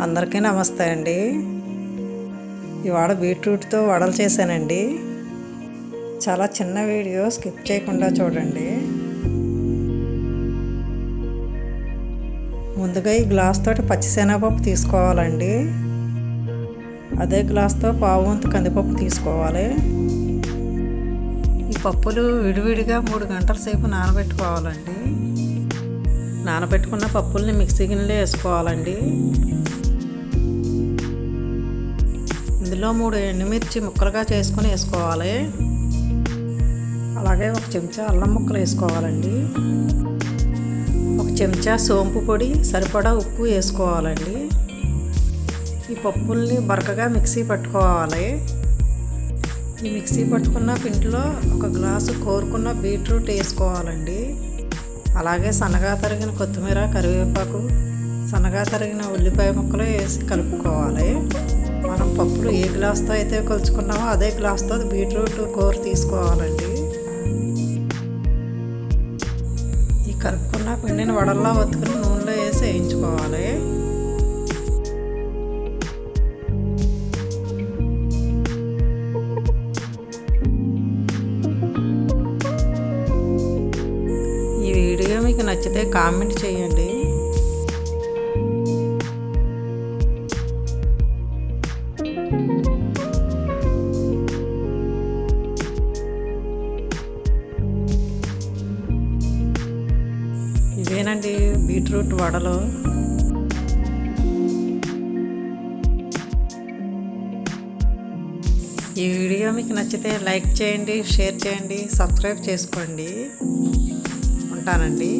అందరికీ నమస్తే అండి. ఇవాళ బీట్రూట్తో వడలు చేశానండి. చాలా చిన్న వీడియో స్కిప్ చేయకుండా చూడండి. ముందుగా ఈ గ్లాస్ తోటి పచ్చిశనగపప్పు తీసుకోవాలండి. అదే గ్లాస్తో పావు వంతు కందిపప్పు తీసుకోవాలి. ఈ పప్పులు విడివిడిగా మూడు గంటల సేపు నానబెట్టుకోవాలండి. నానబెట్టుకున్న పప్పుల్ని మిక్సీ గిన్నెలో వేసుకోవాలండి. ఇందులో మూడు ఎండుమిర్చి ముక్కలుగా చేసుకొని వేసుకోవాలి. అలాగే ఒక చెంచా అల్లం ముక్కలు వేసుకోవాలండి. ఒక చెంచా సోంపు పొడి సరిపడా ఉప్పు వేసుకోవాలండి. ఈ పప్పుల్ని బరకగా మిక్సీ పట్టుకోవాలి. ఈ మిక్సీ పట్టుకున్న పిండిలో ఒక గ్లాసు కోరుకున్న బీట్రూట్ వేసుకోవాలండి. అలాగే సన్నగా తరిగిన కొత్తిమీర కరివేపాకు సన్నగా తరిగిన ఉల్లిపాయ ముక్కలు వేసి కలుపుకోవాలి. మనం పప్పులు ఏ గ్లాస్తో అయితే కొలుచుకున్నామో అదే గ్లాస్తో బీట్రూట్ కూర తీసుకోవాలండి. ఈ కలుపుకున్న పిండిని వడల్లా ఒత్తుకుని నూనెలో వేసి వేయించుకోవాలి. ఈ వీడియో మీకు నచ్చితే కామెంట్ చేయండి. ఇవేనండి బీట్రూట్ వడలు. ఈ వీడియో మీకు నచ్చితే లైక్ చేయండి షేర్ చేయండి సబ్స్క్రైబ్ చేసుకోండి. ఉంటానండి.